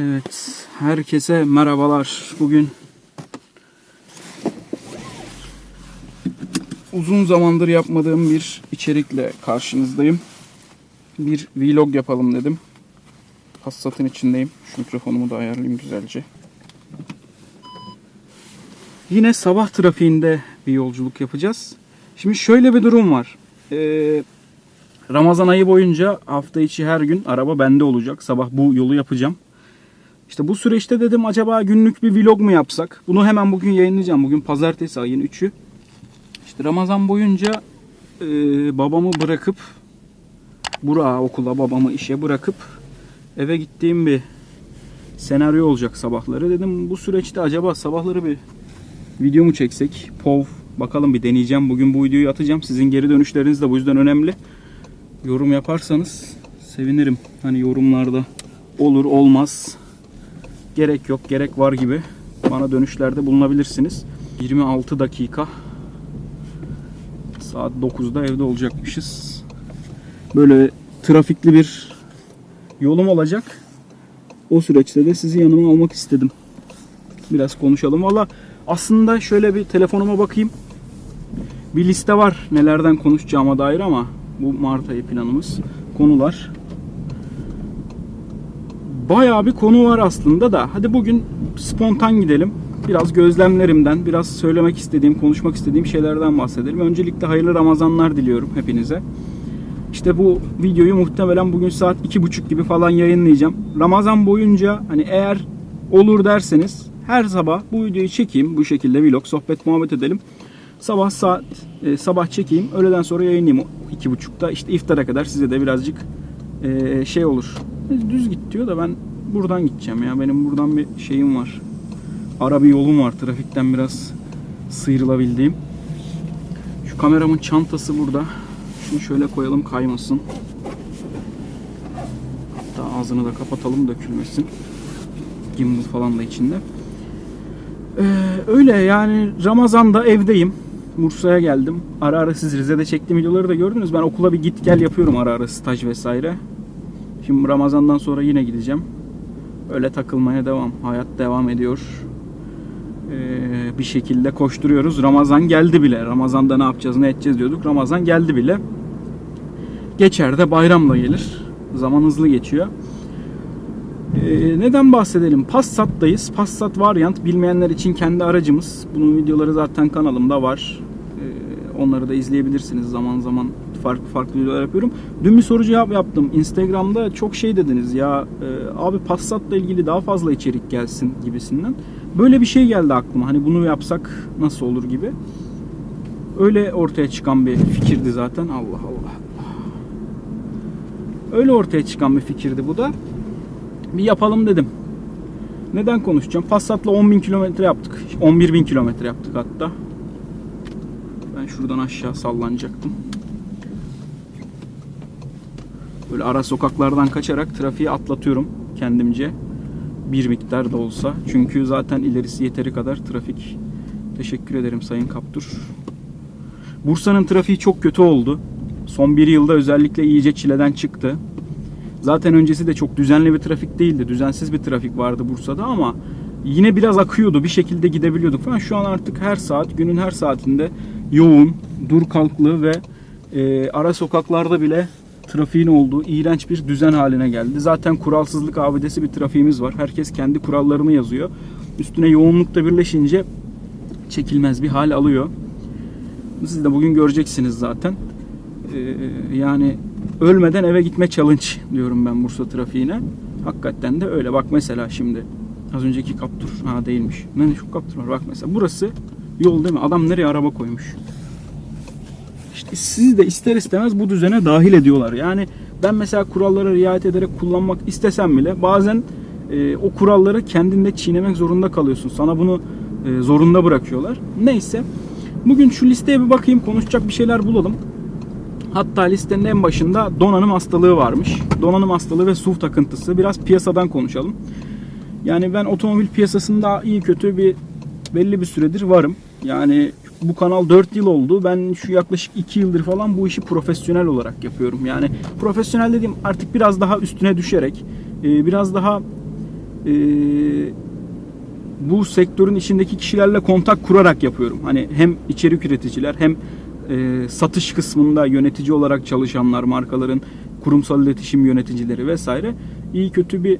Evet, herkese merhabalar. Bugün uzun zamandır yapmadığım bir içerikle karşınızdayım. Bir vlog yapalım dedim. Passat'ın içindeyim. Şu mikrofonumu da ayarlayayım güzelce. Yine sabah trafiğinde bir yolculuk yapacağız. Şimdi şöyle bir durum var. Ee, Ramazan ayı boyunca hafta içi her gün araba bende olacak. Sabah bu yolu yapacağım. İşte bu süreçte dedim acaba günlük bir vlog mu yapsak? Bunu hemen bugün yayınlayacağım. Bugün pazartesi ayın 3'ü. İşte Ramazan boyunca e, babamı bırakıp Burak'ı okula babamı işe bırakıp eve gittiğim bir senaryo olacak sabahları. Dedim bu süreçte acaba sabahları bir video mu çeksek? POV bakalım bir deneyeceğim. Bugün bu videoyu atacağım. Sizin geri dönüşleriniz de bu yüzden önemli. Yorum yaparsanız sevinirim. Hani yorumlarda olur olmaz gerek yok gerek var gibi bana dönüşlerde bulunabilirsiniz. 26 dakika saat 9'da evde olacakmışız. Böyle trafikli bir yolum olacak. O süreçte de sizi yanıma almak istedim. Biraz konuşalım. Valla aslında şöyle bir telefonuma bakayım. Bir liste var nelerden konuşacağıma dair ama bu Mart ayı planımız. Konular bayağı bir konu var aslında da. Hadi bugün spontan gidelim. Biraz gözlemlerimden, biraz söylemek istediğim, konuşmak istediğim şeylerden bahsedelim. Öncelikle hayırlı Ramazanlar diliyorum hepinize. İşte bu videoyu muhtemelen bugün saat iki buçuk gibi falan yayınlayacağım. Ramazan boyunca hani eğer olur derseniz her sabah bu videoyu çekeyim. Bu şekilde vlog, sohbet, muhabbet edelim. Sabah saat e, sabah çekeyim. Öğleden sonra yayınlayayım iki buçukta. İşte iftara kadar size de birazcık e, şey olur. Düz git diyor da ben buradan gideceğim ya. Benim buradan bir şeyim var. Ara bir yolum var. Trafikten biraz sıyrılabildiğim. Şu kameramın çantası burada. Şunu şöyle koyalım kaymasın. Hatta ağzını da kapatalım dökülmesin. Gimbal falan da içinde. Ee, öyle yani Ramazan'da evdeyim. Bursa'ya geldim. Ara ara siz Rize'de çektiğim videoları da gördünüz. Ben okula bir git gel yapıyorum ara ara staj vesaire. Şimdi Ramazan'dan sonra yine gideceğim. Öyle takılmaya devam. Hayat devam ediyor. Ee, bir şekilde koşturuyoruz. Ramazan geldi bile. Ramazan'da ne yapacağız, ne edeceğiz diyorduk. Ramazan geldi bile. Geçer de bayramla gelir. Zaman hızlı geçiyor. Ee, neden bahsedelim? Passat'tayız. Passat Variant bilmeyenler için kendi aracımız. Bunun videoları zaten kanalımda var. Ee, onları da izleyebilirsiniz zaman zaman farklı farklı videolar yapıyorum. Dün bir soru cevap yaptım. Instagram'da çok şey dediniz ya e, abi Passat'la ilgili daha fazla içerik gelsin gibisinden. Böyle bir şey geldi aklıma. Hani bunu yapsak nasıl olur gibi. Öyle ortaya çıkan bir fikirdi zaten. Allah Allah. Öyle ortaya çıkan bir fikirdi bu da. Bir yapalım dedim. Neden konuşacağım? Passat'la 10.000 kilometre yaptık. 11.000 kilometre yaptık hatta. Ben şuradan aşağı sallanacaktım. Böyle ara sokaklardan kaçarak trafiği atlatıyorum kendimce. Bir miktar da olsa. Çünkü zaten ilerisi yeteri kadar trafik. Teşekkür ederim Sayın Kaptur. Bursa'nın trafiği çok kötü oldu. Son bir yılda özellikle iyice çileden çıktı. Zaten öncesi de çok düzenli bir trafik değildi. Düzensiz bir trafik vardı Bursa'da ama yine biraz akıyordu. Bir şekilde gidebiliyorduk falan. Şu an artık her saat, günün her saatinde yoğun, dur kalklı ve e, ara sokaklarda bile trafiğin olduğu iğrenç bir düzen haline geldi. Zaten kuralsızlık abidesi bir trafiğimiz var. Herkes kendi kurallarını yazıyor. Üstüne yoğunlukta birleşince çekilmez bir hal alıyor. Siz de bugün göreceksiniz zaten. Ee, yani ölmeden eve gitme challenge diyorum ben Bursa trafiğine. Hakikaten de öyle. Bak mesela şimdi az önceki kaptur ha değilmiş. Ne şu kaptur var bak mesela. Burası yol değil mi? Adam nereye araba koymuş? İşte sizi de ister istemez bu düzene dahil ediyorlar. Yani ben mesela kurallara riayet ederek kullanmak istesem bile bazen e, o kuralları kendinde çiğnemek zorunda kalıyorsun. Sana bunu e, zorunda bırakıyorlar. Neyse. Bugün şu listeye bir bakayım. Konuşacak bir şeyler bulalım. Hatta listenin en başında donanım hastalığı varmış. Donanım hastalığı ve SUV takıntısı. Biraz piyasadan konuşalım. Yani ben otomobil piyasasında iyi kötü bir belli bir süredir varım. Yani bu kanal 4 yıl oldu. Ben şu yaklaşık 2 yıldır falan bu işi profesyonel olarak yapıyorum. Yani profesyonel dediğim artık biraz daha üstüne düşerek, e, biraz daha e, bu sektörün içindeki kişilerle kontak kurarak yapıyorum. Hani hem içerik üreticiler hem e, satış kısmında yönetici olarak çalışanlar, markaların kurumsal iletişim yöneticileri vesaire iyi kötü bir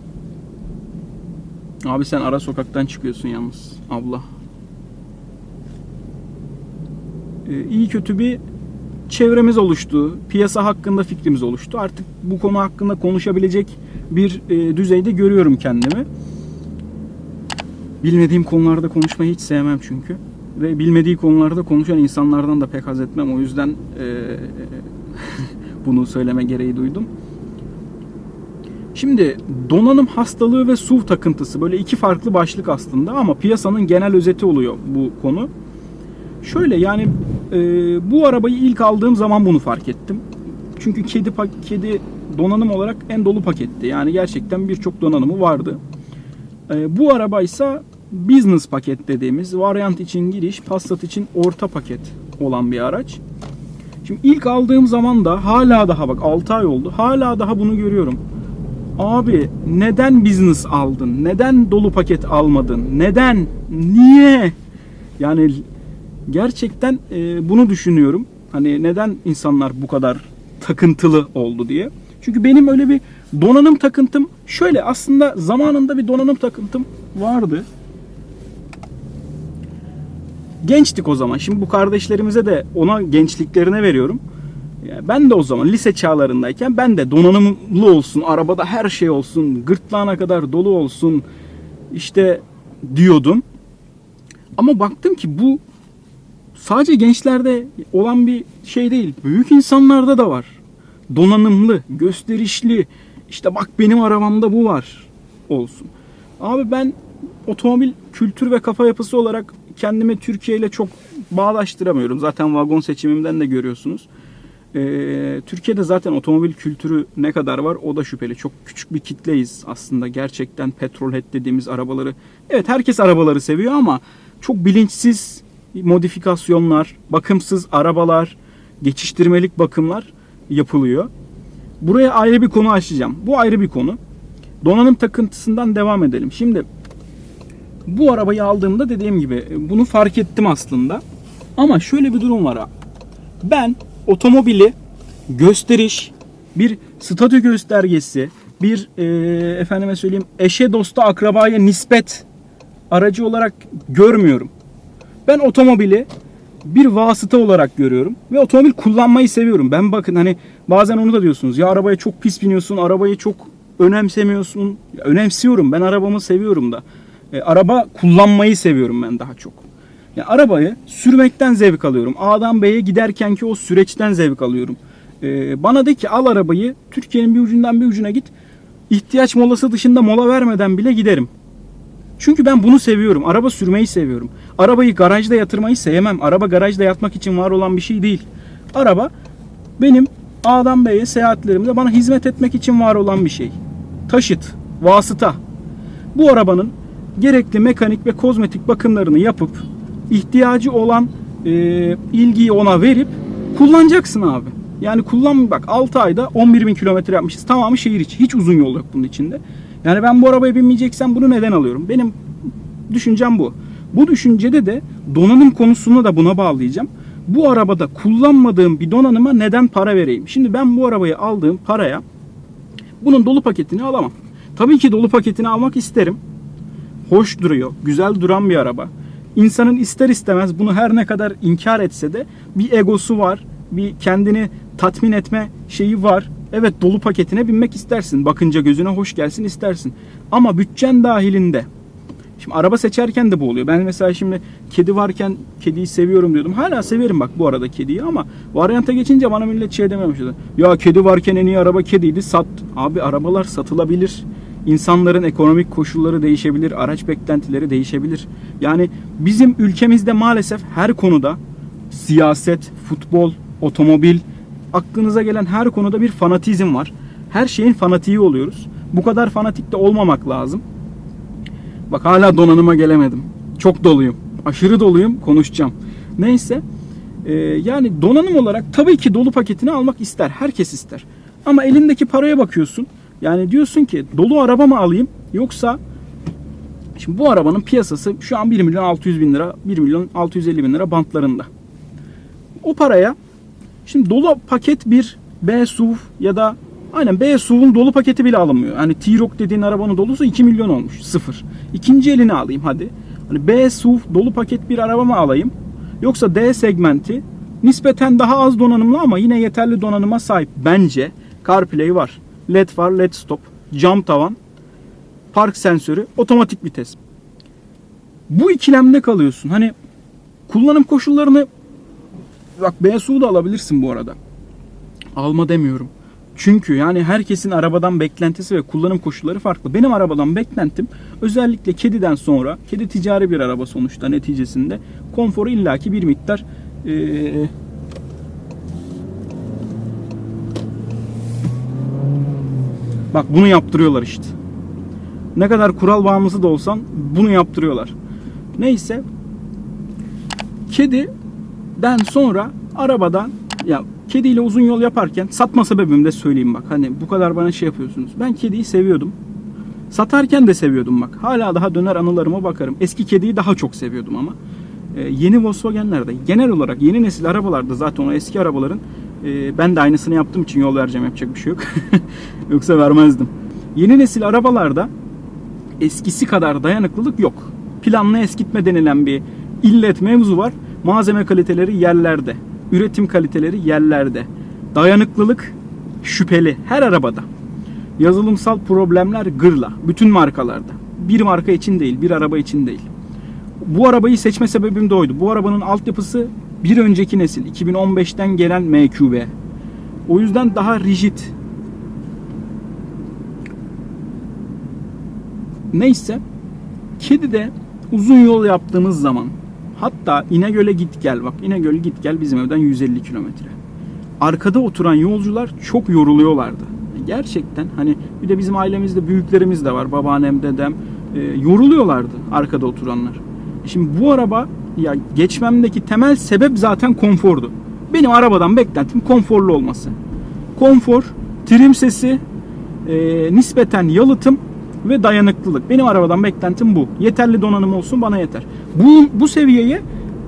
Abi sen ara sokaktan çıkıyorsun yalnız abla. Ee, iyi kötü bir çevremiz oluştu. Piyasa hakkında fikrimiz oluştu. Artık bu konu hakkında konuşabilecek bir e, düzeyde görüyorum kendimi. Bilmediğim konularda konuşmayı hiç sevmem çünkü. Ve bilmediği konularda konuşan insanlardan da pek haz etmem. O yüzden e, bunu söyleme gereği duydum. Şimdi donanım hastalığı ve SUV takıntısı böyle iki farklı başlık aslında ama piyasanın genel özeti oluyor bu konu. Şöyle yani e, bu arabayı ilk aldığım zaman bunu fark ettim. Çünkü kedi kedi donanım olarak en dolu paketti. Yani gerçekten birçok donanımı vardı. E, bu araba ise business paket dediğimiz varyant için giriş, Passat için orta paket olan bir araç. Şimdi ilk aldığım zaman da hala daha bak 6 ay oldu. Hala daha bunu görüyorum. Abi neden business aldın? Neden dolu paket almadın? Neden? Niye? Yani gerçekten e, bunu düşünüyorum. Hani neden insanlar bu kadar takıntılı oldu diye. Çünkü benim öyle bir donanım takıntım şöyle aslında zamanında bir donanım takıntım vardı. Gençtik o zaman. Şimdi bu kardeşlerimize de ona gençliklerine veriyorum. Ben de o zaman lise çağlarındayken ben de donanımlı olsun, arabada her şey olsun, gırtlağına kadar dolu olsun işte diyordum. Ama baktım ki bu sadece gençlerde olan bir şey değil. Büyük insanlarda da var. Donanımlı, gösterişli, işte bak benim arabamda bu var olsun. Abi ben otomobil kültür ve kafa yapısı olarak kendimi Türkiye ile çok bağdaştıramıyorum. Zaten vagon seçimimden de görüyorsunuz. Ee, Türkiye'de zaten otomobil kültürü ne kadar var o da şüpheli. Çok küçük bir kitleyiz aslında. Gerçekten petrolhead dediğimiz arabaları. Evet herkes arabaları seviyor ama çok bilinçsiz modifikasyonlar, bakımsız arabalar, geçiştirmelik bakımlar yapılıyor. Buraya ayrı bir konu açacağım. Bu ayrı bir konu. Donanım takıntısından devam edelim. Şimdi bu arabayı aldığımda dediğim gibi bunu fark ettim aslında. Ama şöyle bir durum var. Ben otomobili gösteriş, bir statü göstergesi, bir e, efendime söyleyeyim eşe dosta akrabaya nispet aracı olarak görmüyorum. Ben otomobili bir vasıta olarak görüyorum ve otomobil kullanmayı seviyorum. Ben bakın hani bazen onu da diyorsunuz. Ya arabaya çok pis biniyorsun, arabayı çok önemsemiyorsun. Ya, önemsiyorum. Ben arabamı seviyorum da. E, araba kullanmayı seviyorum ben daha çok. Ya arabayı sürmekten zevk alıyorum. A'dan B'ye giderken ki o süreçten zevk alıyorum. Ee, bana de ki al arabayı Türkiye'nin bir ucundan bir ucuna git. İhtiyaç molası dışında mola vermeden bile giderim. Çünkü ben bunu seviyorum. Araba sürmeyi seviyorum. Arabayı garajda yatırmayı sevmem. Araba garajda yatmak için var olan bir şey değil. Araba benim A'dan B'ye seyahatlerimde bana hizmet etmek için var olan bir şey. Taşıt, vasıta. Bu arabanın gerekli mekanik ve kozmetik bakımlarını yapıp ihtiyacı olan e, ilgiyi ona verip kullanacaksın abi. Yani kullan bak 6 ayda 11 bin kilometre yapmışız. Tamamı şehir içi. Hiç uzun yol yok bunun içinde. Yani ben bu arabaya binmeyeceksem bunu neden alıyorum? Benim düşüncem bu. Bu düşüncede de donanım konusunu da buna bağlayacağım. Bu arabada kullanmadığım bir donanıma neden para vereyim? Şimdi ben bu arabayı aldığım paraya bunun dolu paketini alamam. Tabii ki dolu paketini almak isterim. Hoş duruyor, güzel duran bir araba. İnsanın ister istemez bunu her ne kadar inkar etse de bir egosu var. Bir kendini tatmin etme şeyi var. Evet dolu paketine binmek istersin. Bakınca gözüne hoş gelsin istersin. Ama bütçen dahilinde. Şimdi araba seçerken de bu oluyor. Ben mesela şimdi kedi varken kediyi seviyorum diyordum. Hala severim bak bu arada kediyi ama varyanta geçince bana millet şey başladı. Ya kedi varken en iyi araba kediydi sat. Abi arabalar satılabilir. İnsanların ekonomik koşulları değişebilir, araç beklentileri değişebilir. Yani bizim ülkemizde maalesef her konuda siyaset, futbol, otomobil, aklınıza gelen her konuda bir fanatizm var. Her şeyin fanatiği oluyoruz. Bu kadar fanatik de olmamak lazım. Bak hala donanıma gelemedim. Çok doluyum. Aşırı doluyum. Konuşacağım. Neyse. Ee, yani donanım olarak tabii ki dolu paketini almak ister. Herkes ister. Ama elindeki paraya bakıyorsun. Yani diyorsun ki dolu araba mı alayım yoksa Şimdi bu arabanın piyasası şu an 1 milyon 600 bin lira, 1 milyon 650 bin lira bantlarında. O paraya şimdi dolu paket bir B SUV ya da aynen B SUV'un dolu paketi bile alınmıyor. Hani T-Roc dediğin arabanın dolusu 2 milyon olmuş. Sıfır. İkinci elini alayım hadi. Hani B SUV dolu paket bir araba mı alayım? Yoksa D segmenti nispeten daha az donanımlı ama yine yeterli donanıma sahip. Bence CarPlay var. LED var, LED stop, cam tavan, park sensörü, otomatik vites. Bu ikilemde kalıyorsun. Hani kullanım koşullarını bak BSU da alabilirsin bu arada. Alma demiyorum. Çünkü yani herkesin arabadan beklentisi ve kullanım koşulları farklı. Benim arabadan beklentim özellikle kediden sonra, kedi ticari bir araba sonuçta neticesinde konforu illaki bir miktar eee, Bak bunu yaptırıyorlar işte. Ne kadar kural bağımlısı da olsan bunu yaptırıyorlar. Neyse. Kediden sonra arabadan ya kediyle uzun yol yaparken satma sebebim de söyleyeyim bak. Hani bu kadar bana şey yapıyorsunuz. Ben kediyi seviyordum. Satarken de seviyordum bak. Hala daha döner anılarıma bakarım. Eski kediyi daha çok seviyordum ama. Ee, yeni Volkswagen'lerde genel olarak yeni nesil arabalarda zaten o eski arabaların e, ben de aynısını yaptığım için yol vereceğim yapacak bir şey yok. Yoksa vermezdim. Yeni nesil arabalarda eskisi kadar dayanıklılık yok. Planlı eskitme denilen bir illet mevzu var. Malzeme kaliteleri yerlerde. Üretim kaliteleri yerlerde. Dayanıklılık şüpheli her arabada. Yazılımsal problemler gırla. Bütün markalarda. Bir marka için değil, bir araba için değil. Bu arabayı seçme sebebim de oydu. Bu arabanın altyapısı bir önceki nesil 2015'ten gelen MQB. O yüzden daha rigid. Neyse. Kedi'de uzun yol yaptığımız zaman hatta İnegöl'e git gel bak İnegöl'e git gel bizim evden 150 kilometre. Arkada oturan yolcular çok yoruluyorlardı. Gerçekten hani bir de bizim ailemizde büyüklerimiz de var. Babaannem, dedem e, yoruluyorlardı arkada oturanlar. Şimdi bu araba ya geçmemdeki temel sebep zaten konfordu. Benim arabadan beklentim konforlu olması. Konfor, trim sesi, e, nispeten yalıtım ve dayanıklılık. Benim arabadan beklentim bu. Yeterli donanım olsun bana yeter. Bu, bu seviyeye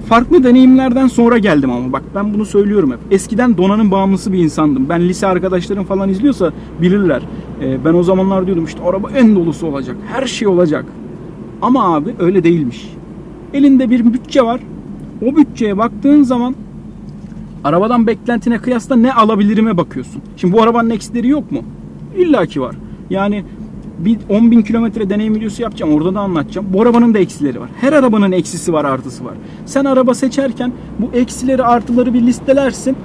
farklı deneyimlerden sonra geldim ama bak ben bunu söylüyorum hep. Eskiden donanım bağımlısı bir insandım. Ben lise arkadaşlarım falan izliyorsa bilirler. E, ben o zamanlar diyordum işte araba en dolusu olacak. Her şey olacak. Ama abi öyle değilmiş. Elinde bir bütçe var. O bütçeye baktığın zaman arabadan beklentine kıyasla ne alabilirime bakıyorsun. Şimdi bu arabanın eksileri yok mu? İlla ki var. Yani bir 10 bin kilometre deneyim videosu yapacağım. Orada da anlatacağım. Bu arabanın da eksileri var. Her arabanın eksisi var, artısı var. Sen araba seçerken bu eksileri, artıları bir listelersin.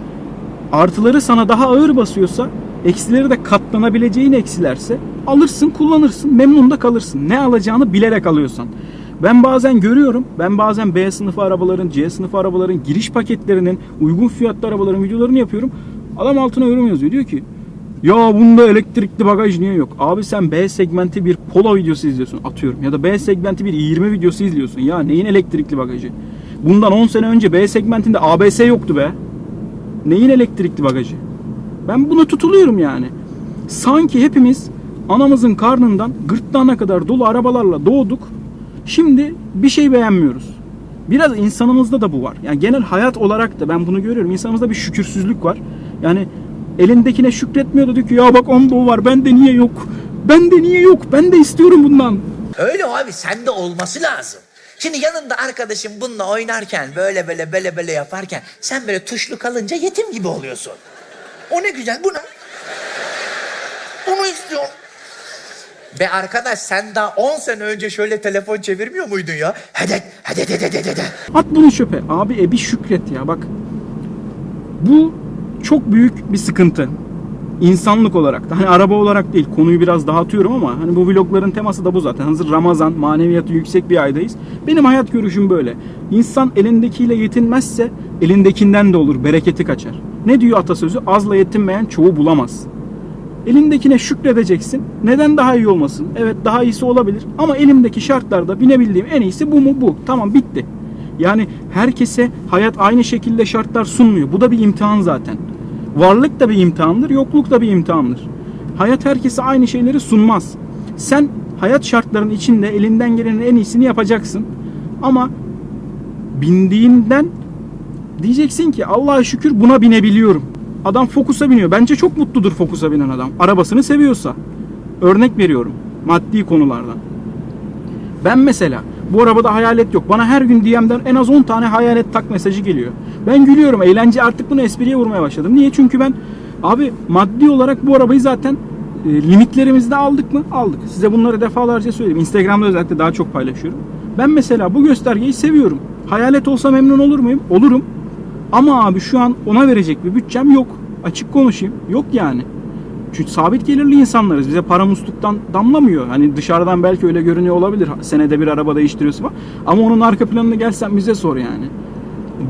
Artıları sana daha ağır basıyorsa, eksileri de katlanabileceğin eksilerse alırsın, kullanırsın, memnun da kalırsın. Ne alacağını bilerek alıyorsan. Ben bazen görüyorum. Ben bazen B sınıfı arabaların, C sınıfı arabaların giriş paketlerinin, uygun fiyatlı arabaların videolarını yapıyorum. Adam altına yorum yazıyor. Diyor ki ya bunda elektrikli bagaj niye yok? Abi sen B segmenti bir Polo videosu izliyorsun atıyorum. Ya da B segmenti bir 20 videosu izliyorsun. Ya neyin elektrikli bagajı? Bundan 10 sene önce B segmentinde ABS yoktu be. Neyin elektrikli bagajı? Ben buna tutuluyorum yani. Sanki hepimiz anamızın karnından gırtlağına kadar dolu arabalarla doğduk. Şimdi bir şey beğenmiyoruz. Biraz insanımızda da bu var. Yani genel hayat olarak da ben bunu görüyorum. İnsanımızda bir şükürsüzlük var. Yani elindekine şükretmiyor da diyor ki ya bak onda o var bende niye yok? Bende niye yok? Ben de istiyorum bundan. Öyle abi sende olması lazım. Şimdi yanında arkadaşın bununla oynarken böyle böyle böyle böyle yaparken sen böyle tuşlu kalınca yetim gibi oluyorsun. O ne güzel bu ne? Bunu istiyorum. Be arkadaş sen daha 10 sene önce şöyle telefon çevirmiyor muydun ya? Hede hede hede hede hede. At bunu çöpe. Abi e bir şükret ya bak. Bu çok büyük bir sıkıntı. İnsanlık olarak da. Hani araba olarak değil. Konuyu biraz dağıtıyorum ama hani bu vlogların teması da bu zaten. Hazır Ramazan, maneviyatı yüksek bir aydayız. Benim hayat görüşüm böyle. İnsan elindekiyle yetinmezse elindekinden de olur. Bereketi kaçar. Ne diyor atasözü? Azla yetinmeyen çoğu bulamaz. Elindekine şükredeceksin. Neden daha iyi olmasın? Evet daha iyisi olabilir. Ama elimdeki şartlarda binebildiğim en iyisi bu mu? Bu. Tamam bitti. Yani herkese hayat aynı şekilde şartlar sunmuyor. Bu da bir imtihan zaten. Varlık da bir imtihandır, yokluk da bir imtihandır. Hayat herkese aynı şeyleri sunmaz. Sen hayat şartlarının içinde elinden gelenin en iyisini yapacaksın. Ama bindiğinden diyeceksin ki Allah'a şükür buna binebiliyorum. Adam Focus'a biniyor. Bence çok mutludur Focus'a binen adam. Arabasını seviyorsa. Örnek veriyorum. Maddi konulardan. Ben mesela bu arabada hayalet yok. Bana her gün DM'den en az 10 tane hayalet tak mesajı geliyor. Ben gülüyorum. Eğlence artık bunu espriye vurmaya başladım. Niye? Çünkü ben abi maddi olarak bu arabayı zaten e, limitlerimizde aldık mı? Aldık. Size bunları defalarca söyledim. Instagram'da özellikle daha çok paylaşıyorum. Ben mesela bu göstergeyi seviyorum. Hayalet olsa memnun olur muyum? Olurum. Ama abi şu an ona verecek bir bütçem yok. Açık konuşayım. Yok yani. Çünkü sabit gelirli insanlarız. Bize para musluktan damlamıyor. Hani dışarıdan belki öyle görünüyor olabilir. Senede bir araba değiştiriyorsun. Ama onun arka planını gelsen bize sor yani.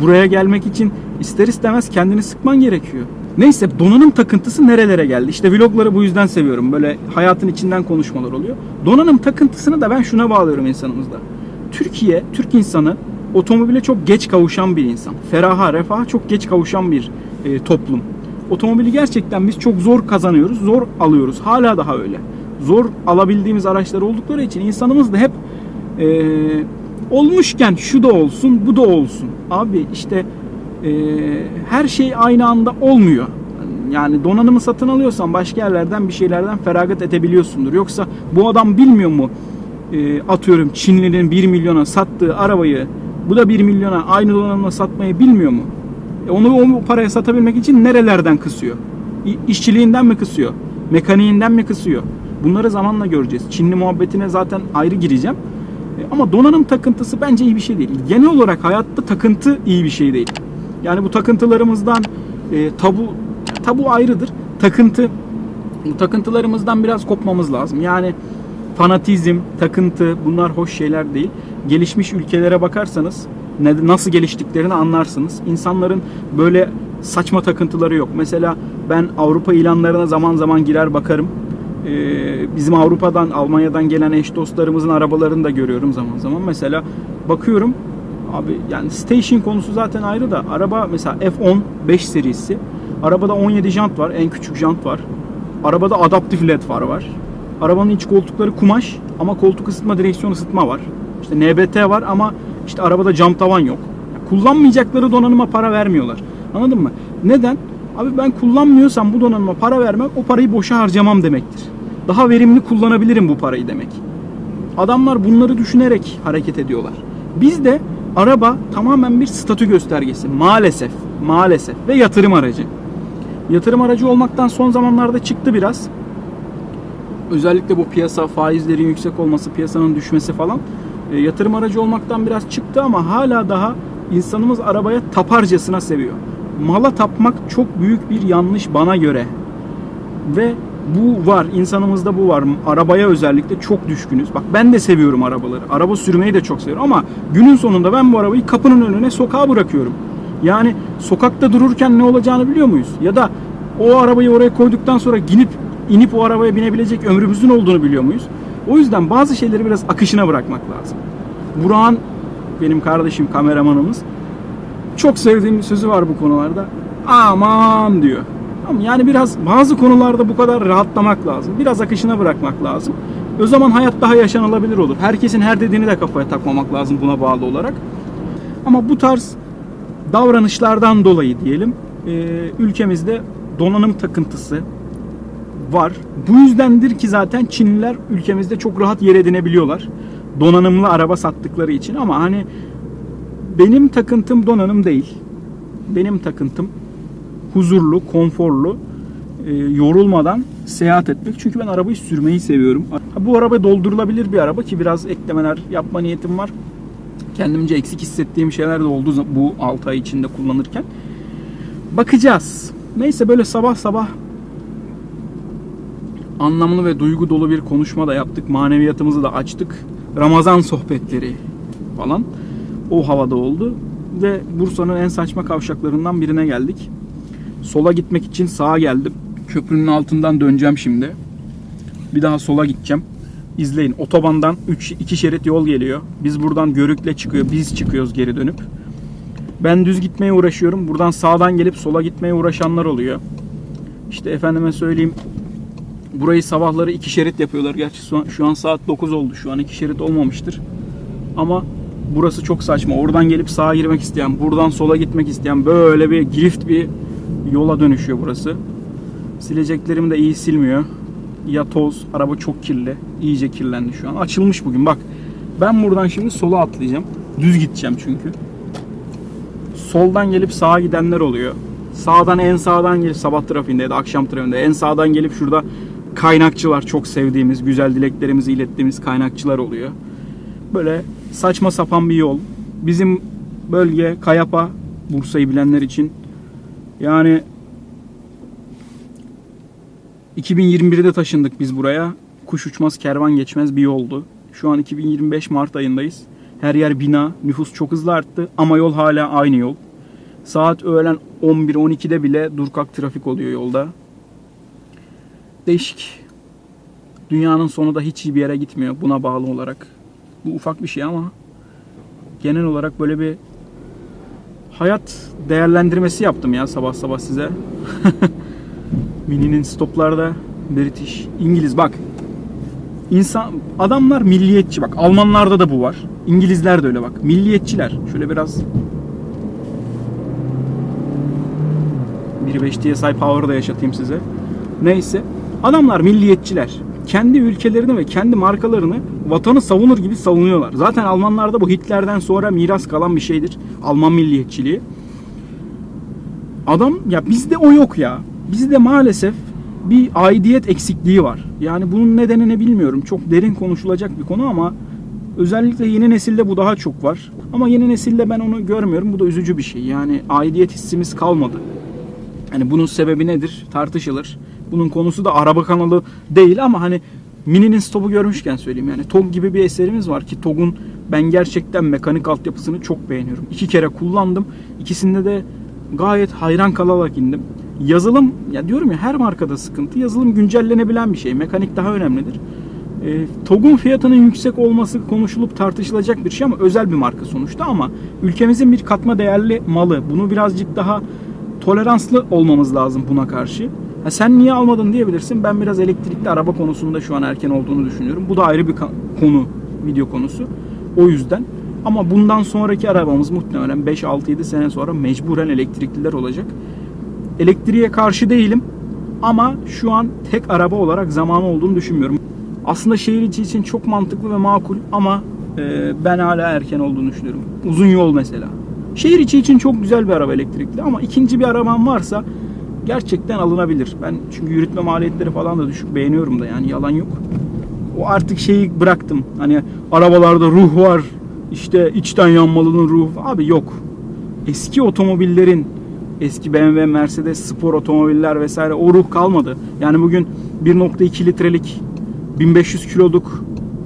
Buraya gelmek için ister istemez kendini sıkman gerekiyor. Neyse donanım takıntısı nerelere geldi? İşte vlogları bu yüzden seviyorum. Böyle hayatın içinden konuşmalar oluyor. Donanım takıntısını da ben şuna bağlıyorum insanımızda. Türkiye, Türk insanı otomobile çok geç kavuşan bir insan. Feraha, refaha çok geç kavuşan bir e, toplum. Otomobili gerçekten biz çok zor kazanıyoruz, zor alıyoruz. Hala daha öyle. Zor alabildiğimiz araçlar oldukları için insanımız da hep e, olmuşken şu da olsun, bu da olsun. Abi işte e, her şey aynı anda olmuyor. Yani donanımı satın alıyorsan başka yerlerden bir şeylerden feragat edebiliyorsundur. Yoksa bu adam bilmiyor mu e, atıyorum Çinlilerin 1 milyona sattığı arabayı bu da 1 milyona aynı donanımla satmayı bilmiyor mu? E onu o paraya satabilmek için nerelerden kısıyor? İşçiliğinden mi kısıyor? Mekaniğinden mi kısıyor? Bunları zamanla göreceğiz. Çinli muhabbetine zaten ayrı gireceğim. E, Ama donanım takıntısı bence iyi bir şey değil. Genel olarak hayatta takıntı iyi bir şey değil. Yani bu takıntılarımızdan e, tabu tabu ayrıdır. Takıntı bu takıntılarımızdan biraz kopmamız lazım. Yani fanatizm, takıntı bunlar hoş şeyler değil. Gelişmiş ülkelere bakarsanız ne, nasıl geliştiklerini anlarsınız. İnsanların böyle saçma takıntıları yok. Mesela ben Avrupa ilanlarına zaman zaman girer bakarım. Ee, bizim Avrupa'dan, Almanya'dan gelen eş dostlarımızın arabalarını da görüyorum zaman zaman. Mesela bakıyorum abi yani station konusu zaten ayrı da araba mesela F10 5 serisi. Arabada 17 jant var, en küçük jant var. Arabada adaptif led far var. Arabanın iç koltukları kumaş ama koltuk ısıtma, direksiyon ısıtma var. İşte NBT var ama işte arabada cam tavan yok. Kullanmayacakları donanıma para vermiyorlar. Anladın mı? Neden? Abi ben kullanmıyorsam bu donanıma para vermem, o parayı boşa harcamam demektir. Daha verimli kullanabilirim bu parayı demek. Adamlar bunları düşünerek hareket ediyorlar. Bizde araba tamamen bir statü göstergesi. Maalesef. Maalesef. Ve yatırım aracı. Yatırım aracı olmaktan son zamanlarda çıktı biraz. Özellikle bu piyasa faizlerin yüksek olması, piyasanın düşmesi falan e, yatırım aracı olmaktan biraz çıktı ama hala daha insanımız arabaya taparcasına seviyor. Mala tapmak çok büyük bir yanlış bana göre. Ve bu var, insanımızda bu var. Arabaya özellikle çok düşkünüz. Bak ben de seviyorum arabaları. Araba sürmeyi de çok seviyorum ama günün sonunda ben bu arabayı kapının önüne sokağa bırakıyorum. Yani sokakta dururken ne olacağını biliyor muyuz? Ya da o arabayı oraya koyduktan sonra inip inip o arabaya binebilecek ömrümüzün olduğunu biliyor muyuz? O yüzden bazı şeyleri biraz akışına bırakmak lazım. Burak'ın benim kardeşim kameramanımız çok sevdiğim bir sözü var bu konularda. Aman diyor. Ama yani biraz bazı konularda bu kadar rahatlamak lazım. Biraz akışına bırakmak lazım. O zaman hayat daha yaşanılabilir olur. Herkesin her dediğini de kafaya takmamak lazım buna bağlı olarak. Ama bu tarz davranışlardan dolayı diyelim ülkemizde donanım takıntısı var. Bu yüzdendir ki zaten Çinliler ülkemizde çok rahat yer edinebiliyorlar. Donanımlı araba sattıkları için ama hani benim takıntım donanım değil. Benim takıntım huzurlu, konforlu, e, yorulmadan seyahat etmek. Çünkü ben arabayı sürmeyi seviyorum. Bu araba doldurulabilir bir araba ki biraz eklemeler yapma niyetim var. Kendimce eksik hissettiğim şeyler de oldu bu 6 ay içinde kullanırken. Bakacağız. Neyse böyle sabah sabah anlamlı ve duygu dolu bir konuşma da yaptık. Maneviyatımızı da açtık. Ramazan sohbetleri falan o havada oldu. Ve Bursa'nın en saçma kavşaklarından birine geldik. Sola gitmek için sağa geldim. Köprünün altından döneceğim şimdi. Bir daha sola gideceğim. İzleyin. Otobandan 3 2 şerit yol geliyor. Biz buradan Görük'le çıkıyor. Biz çıkıyoruz geri dönüp. Ben düz gitmeye uğraşıyorum. Buradan sağdan gelip sola gitmeye uğraşanlar oluyor. İşte efendime söyleyeyim Burayı sabahları iki şerit yapıyorlar. Gerçi şu an, saat 9 oldu. Şu an iki şerit olmamıştır. Ama burası çok saçma. Oradan gelip sağa girmek isteyen, buradan sola gitmek isteyen böyle bir girift bir yola dönüşüyor burası. Sileceklerim de iyi silmiyor. Ya toz, araba çok kirli. İyice kirlendi şu an. Açılmış bugün bak. Ben buradan şimdi sola atlayacağım. Düz gideceğim çünkü. Soldan gelip sağa gidenler oluyor. Sağdan en sağdan gelip sabah trafiğinde ya da akşam trafiğinde en sağdan gelip şurada kaynakçılar çok sevdiğimiz, güzel dileklerimizi ilettiğimiz kaynakçılar oluyor. Böyle saçma sapan bir yol. Bizim bölge Kayapa, Bursa'yı bilenler için. Yani 2021'de taşındık biz buraya. Kuş uçmaz, kervan geçmez bir yoldu. Şu an 2025 Mart ayındayız. Her yer bina, nüfus çok hızlı arttı ama yol hala aynı yol. Saat öğlen 11-12'de bile durkak trafik oluyor yolda. Değişik. Dünyanın sonu da hiç iyi bir yere gitmiyor buna bağlı olarak. Bu ufak bir şey ama genel olarak böyle bir hayat değerlendirmesi yaptım ya sabah sabah size. Mini'nin stoplarda British, İngiliz bak. İnsan adamlar milliyetçi bak. Almanlarda da bu var. İngilizler de öyle bak. Milliyetçiler. Şöyle biraz 1.5 TSI Power'ı da yaşatayım size. Neyse. Adamlar milliyetçiler. Kendi ülkelerini ve kendi markalarını vatanı savunur gibi savunuyorlar. Zaten Almanlarda bu Hitler'den sonra miras kalan bir şeydir. Alman milliyetçiliği. Adam ya bizde o yok ya. Bizde maalesef bir aidiyet eksikliği var. Yani bunun nedeni ne bilmiyorum. Çok derin konuşulacak bir konu ama özellikle yeni nesilde bu daha çok var. Ama yeni nesilde ben onu görmüyorum. Bu da üzücü bir şey. Yani aidiyet hissimiz kalmadı. Hani bunun sebebi nedir? Tartışılır. Bunun konusu da araba kanalı değil ama hani Mini'nin stopu görmüşken söyleyeyim yani. TOG gibi bir eserimiz var ki TOG'un ben gerçekten mekanik altyapısını çok beğeniyorum. İki kere kullandım. İkisinde de gayet hayran kalarak indim. Yazılım ya diyorum ya her markada sıkıntı. Yazılım güncellenebilen bir şey. Mekanik daha önemlidir. E, TOG'un fiyatının yüksek olması konuşulup tartışılacak bir şey ama özel bir marka sonuçta ama ülkemizin bir katma değerli malı. Bunu birazcık daha toleranslı olmamız lazım buna karşı. Ha sen niye almadın diyebilirsin. Ben biraz elektrikli araba konusunda şu an erken olduğunu düşünüyorum. Bu da ayrı bir konu, video konusu. O yüzden. Ama bundan sonraki arabamız muhtemelen 5-6-7 sene sonra mecburen elektrikliler olacak. Elektriğe karşı değilim. Ama şu an tek araba olarak zamanı olduğunu düşünmüyorum. Aslında şehir içi için çok mantıklı ve makul ama e, ben hala erken olduğunu düşünüyorum. Uzun yol mesela. Şehir içi için çok güzel bir araba elektrikli ama ikinci bir araban varsa gerçekten alınabilir. Ben çünkü yürütme maliyetleri falan da düşük beğeniyorum da yani yalan yok. O artık şeyi bıraktım. Hani arabalarda ruh var. işte içten yanmalının ruhu. Abi yok. Eski otomobillerin eski BMW, Mercedes, spor otomobiller vesaire o ruh kalmadı. Yani bugün 1.2 litrelik 1500 kiloluk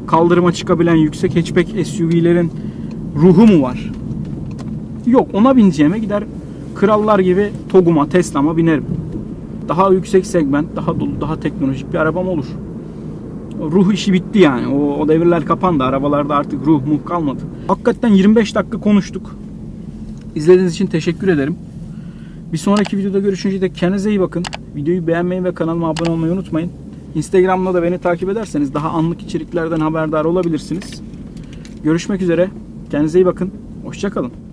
kaldırıma çıkabilen yüksek hatchback SUV'lerin ruhu mu var? Yok ona bineceğime gider krallar gibi Toguma, Tesla'ma binerim. Daha yüksek segment, daha dolu, daha teknolojik bir arabam olur. Ruh işi bitti yani. O, o devirler kapandı. Arabalarda artık ruh muh kalmadı. Hakikaten 25 dakika konuştuk. İzlediğiniz için teşekkür ederim. Bir sonraki videoda görüşünceye dek kendinize iyi bakın. Videoyu beğenmeyi ve kanalıma abone olmayı unutmayın. Instagram'da da beni takip ederseniz daha anlık içeriklerden haberdar olabilirsiniz. Görüşmek üzere. Kendinize iyi bakın. Hoşçakalın.